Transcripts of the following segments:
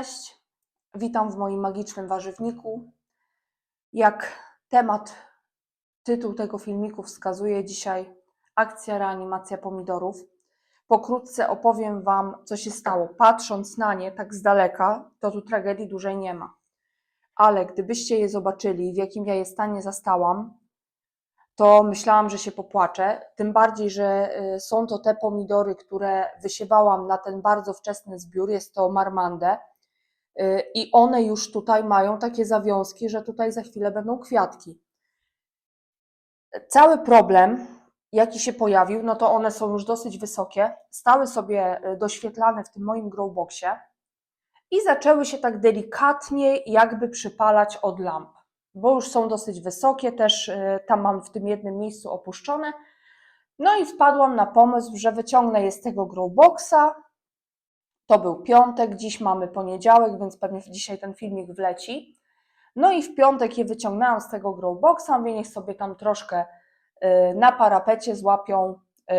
Cześć, witam w moim magicznym warzywniku. Jak temat, tytuł tego filmiku wskazuje, dzisiaj akcja reanimacja pomidorów. Pokrótce opowiem Wam, co się stało. Patrząc na nie tak z daleka, to tu tragedii dużej nie ma. Ale gdybyście je zobaczyli, w jakim ja je stanie zastałam, to myślałam, że się popłaczę. Tym bardziej, że y, są to te pomidory, które wysiewałam na ten bardzo wczesny zbiór. Jest to marmandę. Y, I one już tutaj mają takie zawiązki, że tutaj za chwilę będą kwiatki. Cały problem, jaki się pojawił, no to one są już dosyć wysokie. Stały sobie y, doświetlane w tym moim growboxie i zaczęły się tak delikatnie jakby przypalać od lamp bo już są dosyć wysokie, też y, tam mam w tym jednym miejscu opuszczone. No i wpadłam na pomysł, że wyciągnę je z tego growboxa. To był piątek, dziś mamy poniedziałek, więc pewnie dzisiaj ten filmik wleci. No i w piątek je wyciągnęłam z tego growboxa, mówię, niech sobie tam troszkę y, na parapecie złapią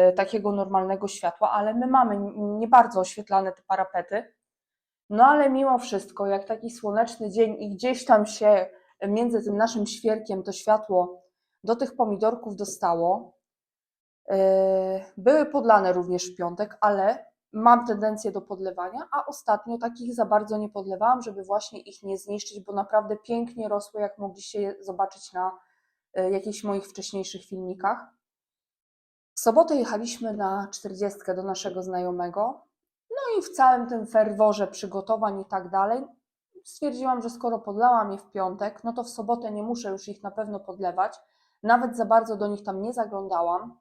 y, takiego normalnego światła, ale my mamy nie bardzo oświetlane te parapety. No ale mimo wszystko, jak taki słoneczny dzień i gdzieś tam się między tym naszym świerkiem to światło do tych pomidorków dostało. Były podlane również w piątek, ale mam tendencję do podlewania, a ostatnio takich za bardzo nie podlewałam, żeby właśnie ich nie zniszczyć, bo naprawdę pięknie rosły, jak mogliście je zobaczyć na e, jakichś moich wcześniejszych filmikach. W sobotę jechaliśmy na 40 do naszego znajomego, no i w całym tym ferworze przygotowań i tak dalej, stwierdziłam, że skoro podlałam je w piątek, no to w sobotę nie muszę już ich na pewno podlewać. Nawet za bardzo do nich tam nie zaglądałam.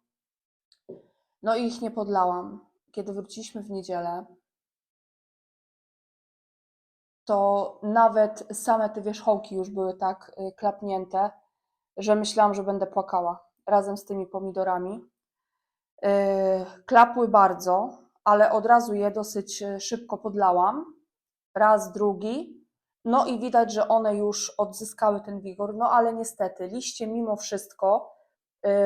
No i ich nie podlałam. Kiedy wróciliśmy w niedzielę, to nawet same te wierzchołki już były tak y, klapnięte, że myślałam, że będę płakała razem z tymi pomidorami. Y, klapły bardzo, ale od razu je dosyć y, szybko podlałam. Raz, drugi. No i widać, że one już odzyskały ten wigor, no ale niestety liście mimo wszystko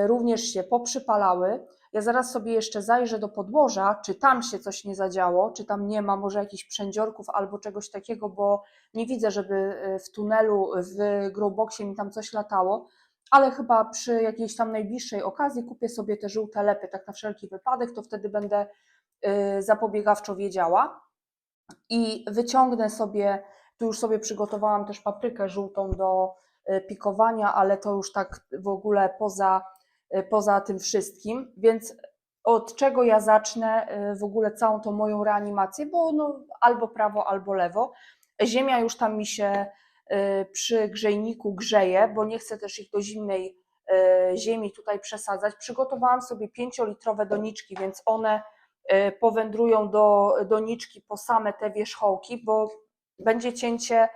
również się poprzypalały. Ja zaraz sobie jeszcze zajrzę do podłoża, czy tam się coś nie zadziało, czy tam nie ma może jakichś przędziorków albo czegoś takiego, bo nie widzę, żeby y, w tunelu, w growboxie mi tam coś latało, ale chyba przy jakiejś tam najbliższej okazji kupię sobie te żółte lepy, tak na wszelki wypadek, to wtedy będę y, zapobiegawczo wiedziała. I wyciągnę sobie tu już sobie przygotowałam też paprykę żółtą do pikowania, ale to już tak w ogóle poza, e, poza tym wszystkim. Więc od czego ja zacznę e, w ogóle całą tą moją reanimację, bo no, albo prawo, albo lewo. Ziemia już tam mi się przy grzejniku grzeje, bo nie chcę też ich do zimnej ziemi tutaj przesadzać. Przygotowałam sobie 5-litrowe doniczki, więc one powędrują do doniczki po same te wierzchołki, bo będzie cięcie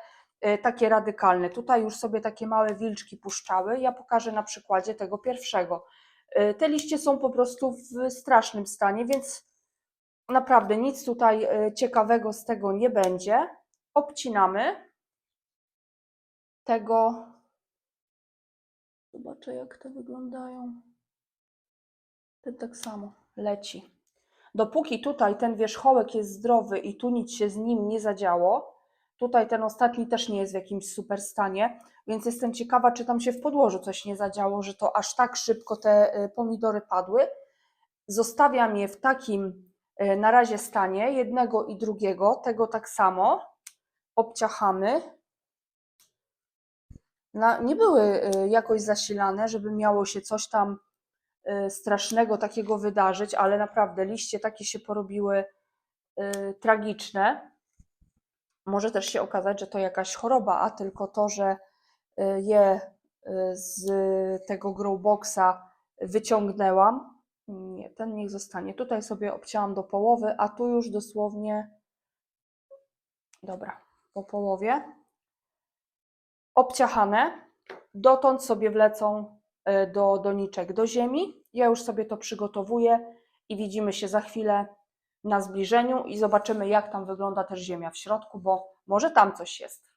takie radykalne. Tutaj już sobie takie małe wilczki puszczały. Ja pokażę na przykładzie tego pierwszego. Y, te liście są po prostu w strasznym stanie, więc naprawdę nic tutaj y, ciekawego z tego nie będzie. Obcinamy tego. Zobaczę, jak te wyglądają. Ten tak samo leci. Dopóki tutaj ten wierzchołek jest zdrowy i tu nic się z nim nie zadziało, Tutaj ten ostatni też nie jest w jakimś super stanie, więc jestem ciekawa, czy tam się w podłożu coś nie zadziało, że to aż tak szybko te y, pomidory padły. Zostawiam je w takim y, na razie stanie, jednego i drugiego, tego tak samo. Obciachamy. Na, nie były y, jakoś zasilane, żeby miało się coś tam strasznego takiego wydarzyć, ale naprawdę liście takie się porobiły tragiczne. Może też się okazać, że to jakaś choroba, a tylko to, że y, je y, z tego growboxa wyciągnęłam. Nie, ten niech zostanie. Tutaj sobie obcięłam do połowy, a tu już dosłownie. Dobra, po połowie. Obciachane. Dotąd sobie wlecą y, do doniczek do ziemi. Ja już sobie to przygotowuję i widzimy się za chwilę na zbliżeniu i zobaczymy, jak tam wygląda też ziemia w środku, bo może tam coś jest.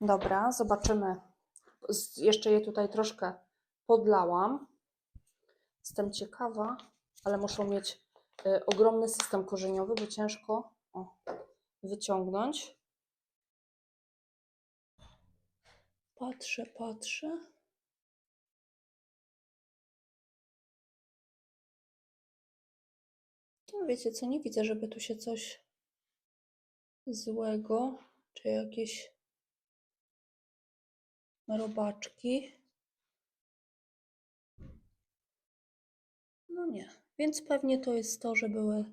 Dobra, zobaczymy. Jeszcze je tutaj troszkę podlałam. Jestem ciekawa, ale muszą mieć y, ogromny system korzeniowy, bo ciężko. O, wyciągnąć. Patrzę, patrzę. No wiecie co, nie widzę, żeby tu się coś złego, czy jakieś robaczki. No nie, więc pewnie to jest to, że były.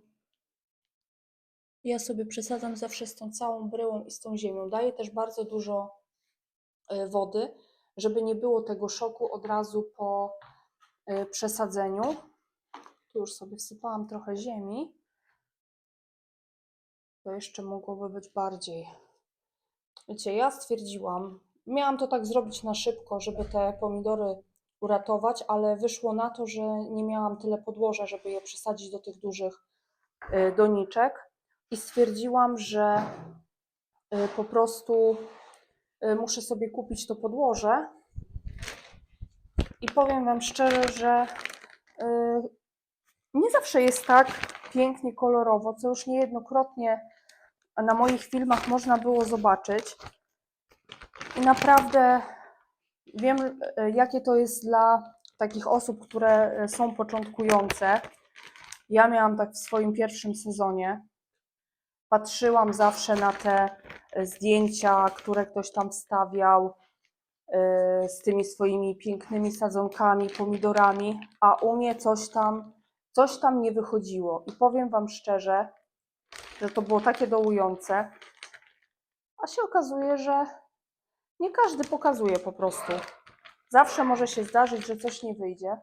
Ja sobie przesadzam zawsze z tą całą bryłą i z tą ziemią. Daję też bardzo dużo e, wody, żeby nie było tego szoku od razu po e, przesadzeniu. Tu już sobie wsypałam trochę ziemi. To jeszcze mogłoby być bardziej. Wiecie, ja stwierdziłam, miałam to tak zrobić na szybko, żeby te pomidory uratować, ale wyszło na to, że nie miałam tyle podłoża, żeby je przesadzić do tych dużych y, doniczek i stwierdziłam, że y, po prostu y, muszę sobie kupić to podłoże. I powiem Wam szczerze, że nie zawsze jest tak pięknie kolorowo, co już niejednokrotnie na moich filmach można było zobaczyć. I naprawdę wiem, e, jakie to jest dla takich osób, które e, są początkujące. Ja miałam tak w swoim pierwszym sezonie. Patrzyłam zawsze na te e, zdjęcia, które ktoś tam wstawiał e, z tymi swoimi pięknymi sadzonkami, pomidorami, a u mnie coś tam, coś tam nie wychodziło. I powiem Wam szczerze, że to było takie dołujące, a się okazuje, że nie każdy pokazuje po prostu. Zawsze może się zdarzyć, że coś nie wyjdzie,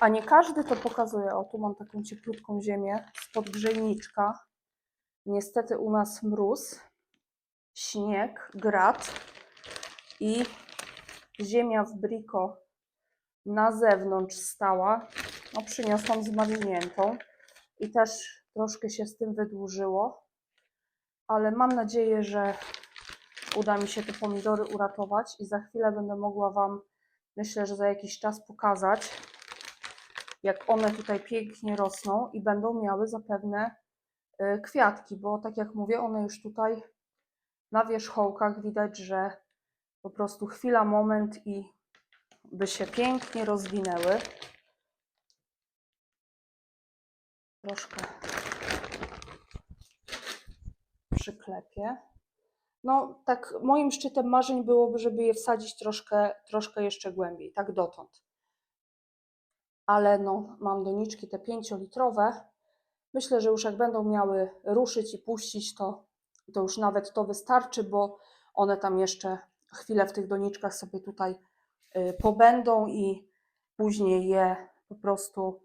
a nie każdy to pokazuje. O, tu mam taką cieplutką ziemię spod grzejniczka. Niestety u nas mróz, śnieg, grad i ziemia w briko na zewnątrz stała. No, przyniosłam zmarzniętą i też troszkę się z tym wydłużyło, ale mam nadzieję, że uda mi się te pomidory uratować i za chwilę będę mogła Wam, myślę, że za jakiś czas pokazać, jak one tutaj pięknie rosną i będą miały zapewne y, kwiatki, bo tak jak mówię, one już tutaj na wierzchołkach widać, że po prostu chwila, moment i by się pięknie rozwinęły. Troszkę przyklepię. No, tak moim szczytem marzeń byłoby, żeby je wsadzić troszkę, troszkę jeszcze głębiej, tak dotąd. Ale no, mam doniczki te 5-litrowe. Myślę, że już jak będą miały ruszyć i puścić, to, to już nawet to wystarczy, bo one tam jeszcze chwilę w tych doniczkach sobie tutaj y, pobędą i później je po prostu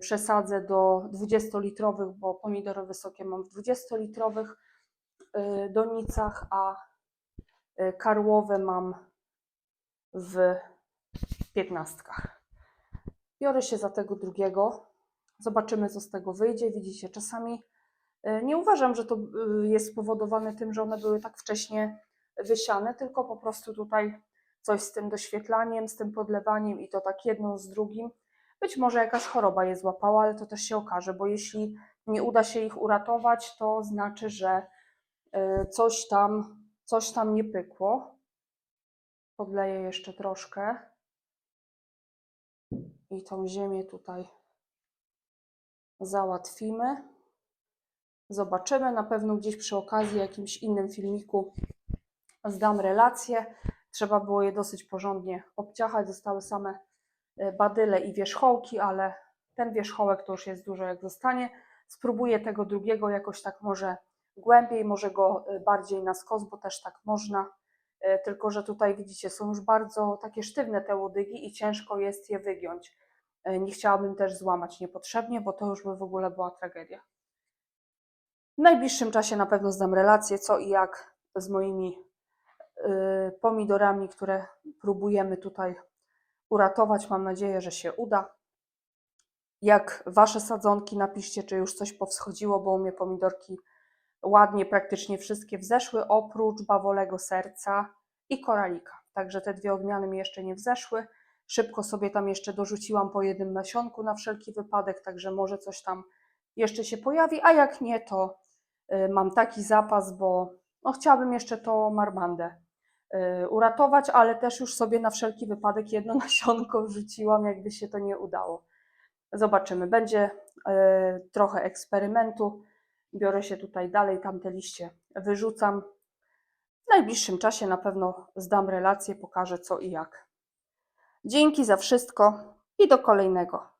przesadzę do 20-litrowych, bo pomidory wysokie mam w 20-litrowych y, donicach, a y, karłowe mam w 15. Biorę się za tego drugiego. Zobaczymy, co z tego wyjdzie. Widzicie, czasami nie uważam, że to jest spowodowane tym, że one były tak wcześnie wysiane, tylko po prostu tutaj coś z tym doświetlaniem, z tym podlewaniem i to tak jedno z drugim. Być może jakaś choroba je złapała, ale to też się okaże, bo jeśli nie uda się ich uratować, to znaczy, że y, coś tam, coś tam nie pykło. Podleję jeszcze troszkę i tą ziemię tutaj załatwimy. Zobaczymy. Na pewno gdzieś przy okazji, jakimś innym filmiku zdam relacje. Trzeba było je dosyć porządnie obciachać. Zostały same badyle i wierzchołki, ale ten wierzchołek to już jest dużo jak zostanie. Spróbuję tego drugiego jakoś tak może głębiej, może go e, bardziej na skos, bo też tak można. E, Tylko, że tutaj widzicie, są już bardzo takie sztywne te łodygi i ciężko jest je wygiąć. Nie chciałabym też złamać niepotrzebnie, bo to już by w ogóle była tragedia. W najbliższym czasie na pewno zdam relację, co i jak z moimi y, pomidorami, które próbujemy tutaj uratować. Mam nadzieję, że się uda. Jak wasze sadzonki, napiszcie, czy już coś powschodziło, bo u mnie pomidorki ładnie praktycznie wszystkie wzeszły, oprócz bawolego serca i koralika. Także te dwie odmiany mi jeszcze nie wzeszły. Szybko sobie tam jeszcze dorzuciłam po jednym nasionku na wszelki wypadek, także może coś tam jeszcze się pojawi, a jak nie, to y, mam taki zapas, bo no, chciałabym jeszcze to marmandę uratować, ale też już sobie na wszelki wypadek jedno nasionko wrzuciłam, jakby się to nie udało. Zobaczymy. Będzie y, trochę eksperymentu. Biorę się tutaj dalej, tamte liście wyrzucam. W najbliższym czasie na pewno zdam relację, pokażę co i jak. Dzięki za wszystko i do kolejnego.